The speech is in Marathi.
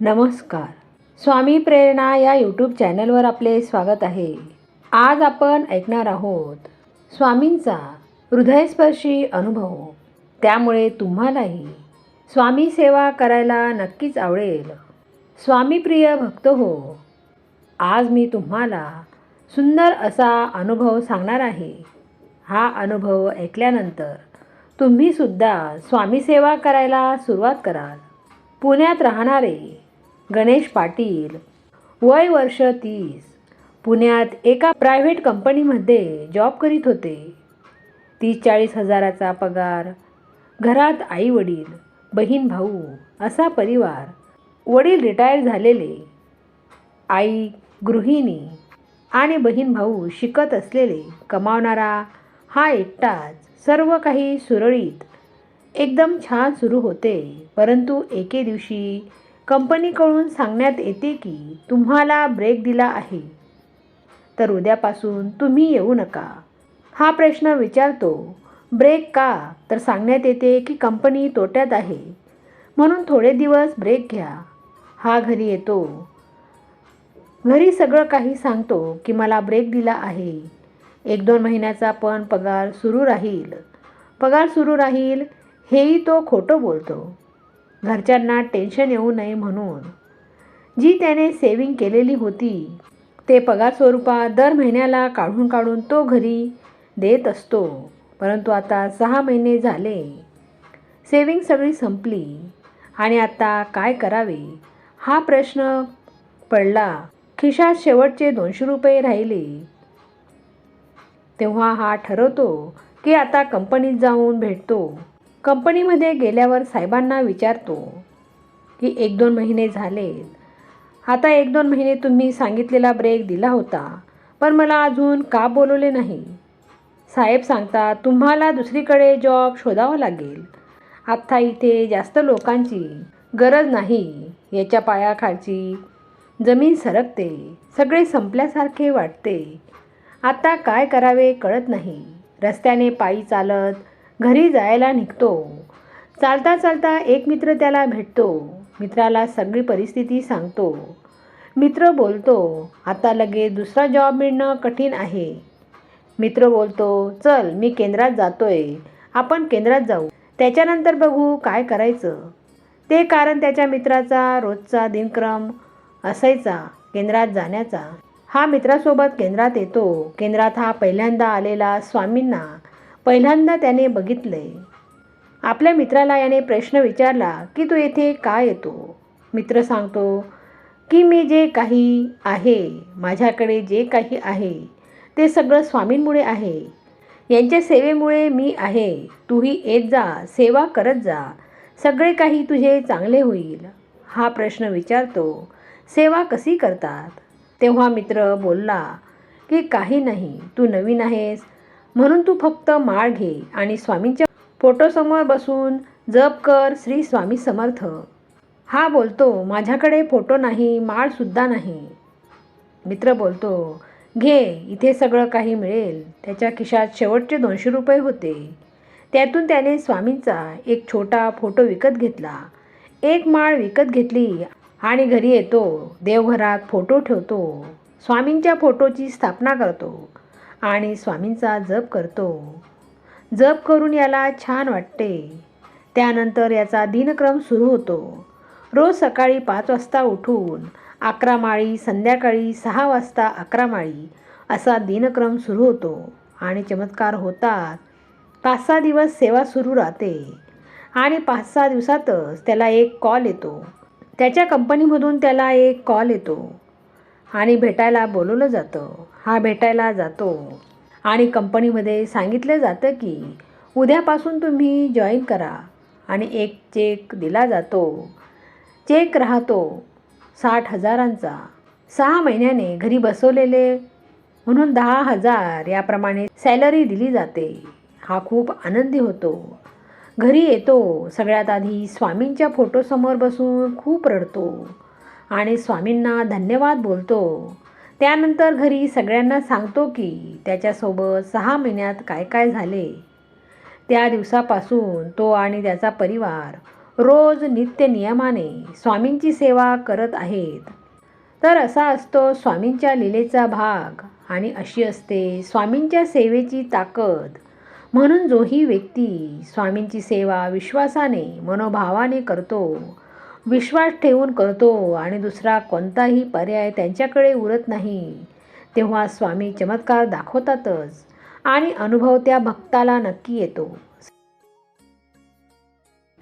नमस्कार. स्वामी प्रेरणा या यूट्यूब चॅनलवर आपले स्वागत आहे. आज आपण ऐकणार आहोत स्वामींचा हृदयस्पर्शी अनुभव. त्यामुळे तुम्हालाही स्वामी सेवा करायला नक्कीच आवडेल. स्वामीप्रिय भक्त हो आज मी तुम्हाला सुंदर असा अनुभव सांगणार आहे. हा अनुभव ऐकल्यानंतर तुम्हीसुद्धा स्वामीसेवा करायला सुरुवात कराल. पुण्यात राहणारे गणेश पाटील. वय वर्ष तीस. पुण्यात एका प्रायव्हेट कंपनीमध्ये जॉब करीत होते. तीस चाळीस हजाराचा पगार. घरात आई वडील बहीण भाऊ असा परिवार. वडील रिटायर झालेले. आई गृहिणी आणि बहीण भाऊ शिकत असलेले कमावणारा हा एकटाच सर्व काही सुरळीत. एकदम छान सुरू होते. परंतु एके दिवशी कंपनीकडून सांगण्यात येते की तुम्हाला ब्रेक दिला आहे. तर उद्यापासून तुम्ही येऊ नका. हा प्रश्न विचारतो ब्रेक का? तर सांगण्यात येते की कंपनी तोट्यात आहे. म्हणून थोडे दिवस ब्रेक घ्या. हा घरी येतो. घरी सगळं काही सांगतो की मला ब्रेक दिला आहे. एक दोन महिन्याचा पण पगार सुरू राहील. पगार सुरू राहील हेही तो खोटं बोलतो. घरच्यांना टेन्शन येऊ नये म्हणून. जी त्याने सेविंग केलेली होती ते पगार स्वरूपात दर महिन्याला काढून काढून तो घरी देत असतो. परंतु आता सहा महिने झाले. सेविंग सगळी संपली. आणि आता काय करावे? हा प्रश्न पडला. खिशात शेवटचे दोनशे रुपये राहिले. तेव्हा हा ठरवतो की आता कंपनीत जाऊन भेटतो. कंपनीमध्ये गेल्यावर साहेबांना विचारतो की एक दोन महिने झाले आता एक दोन महिने तुम्ही सांगितलेला ब्रेक दिला होता पण मला अजून का बोलवले नाही? साहेब सांगता तुम्हाला दुसरीकडे जॉब शोधावा लागेल. आत्ता इथे जास्त लोकांची गरज नाही. याच्या पायाखालची जमीन सरकते सगळे संपल्यासारखे वाटते. आता काय करावे कळत नाही. रस्त्याने पायी चालत घरी जायला निघतो. चालता चालता एक मित्र त्याला भेटतो. मित्राला सगळी परिस्थिती सांगतो. मित्र बोलतो आता लगेच दुसरा जॉब मिळणं कठीण आहे. मित्र बोलतो चल मी केंद्रात जातोय. आपण केंद्रात जाऊ. त्याच्यानंतर बघू काय करायचं. ते कारण त्याच्या मित्राचा रोजचा दिनक्रम असायचा केंद्रात जाण्याचा. हा मित्रासोबत केंद्रात येतो. केंद्रात हा पहिल्यांदा आलेला स्वामींना पहिल्यांदा त्याने बघितले आपल्या मित्राला याने प्रश्न विचारला की तू येथे का येतो? मित्र सांगतो की मी जे काही आहे माझ्याकडे जे काही आहे ते सगळं स्वामींमुळे आहे. यांच्या सेवेमुळे मी आहे. तूही येत जा सेवा करत जा. सगळे काही तुझे चांगले होईल. हा प्रश्न विचारतो सेवा कशी करतात? तेव्हा मित्र बोलला की काही नाही तू नवीन आहेस. म्हणून तू फक्त माळ घे आणि स्वामींच्या फोटोसमोर बसून जप कर श्री स्वामी समर्थ. हा बोलतो माझ्याकडे फोटो नाही माळसुद्धा नाही. मित्र बोलतो घे इथे सगळं काही मिळेल. त्याच्या खिशात शेवटचे दोनशे रुपये होते. त्यातून त्याने स्वामींचा एक छोटा फोटो विकत घेतला. एक माळ विकत घेतली आणि घरी येतो. देवघरात फोटो ठेवतो. स्वामींच्या फोटोची स्थापना करतो. आणि स्वामींचा जप करतो. जप करून याला छान वाटते. त्यानंतर याचा दिनक्रम सुरू होतो. रोज सकाळी पाच वाजता उठून अकरा माळी संध्याकाळी सहा वाजता अकरा माळी असा दिनक्रम सुरू होतो आणि चमत्कार होतात. पाच सहा दिवस सेवा सुरू राहते आणि पाच सहा दिवसातच त्याला एक कॉल येतो. त्याच्या कंपनीमधून त्याला एक कॉल येतो. आणि भेटायला बोलवलं जातं. हा भेटायला जातो. आणि कंपनीमध्ये सांगितलं जातं की उद्यापासून तुम्ही जॉईन करा आणि एक चेक दिला जातो. चेक राहतो साठ हजारांचा. सहा महिन्याने घरी बसवलेले म्हणून दहा हजार याप्रमाणे सॅलरी दिली जाते. हा खूप आनंदी होतो. घरी येतो. सगळ्यात आधी स्वामींच्या फोटोसमोर बसून खूप रडतो. आणि स्वामींना धन्यवाद बोलतो. त्यानंतर घरी सगळ्यांना सांगतो की त्याच्यासोबत सहा महिन्यात काय काय झाले. त्या दिवसापासून तो आणि त्याचा परिवार रोज नित्य नियमाने स्वामींची सेवा करत आहेत. तर असा असतो स्वामींच्या लीलेचा भाग आणि अशी असते स्वामींच्या सेवेची ताकद. म्हणून जोही व्यक्ती स्वामींची सेवा विश्वासाने मनोभावाने करतो. विश्वास ठेवून करतो आणि दुसरा कोणताही पर्याय त्यांच्याकडे उरत नाही. तेव्हा स्वामी चमत्कार दाखवतातच आणि अनुभव त्या भक्ताला नक्की येतो.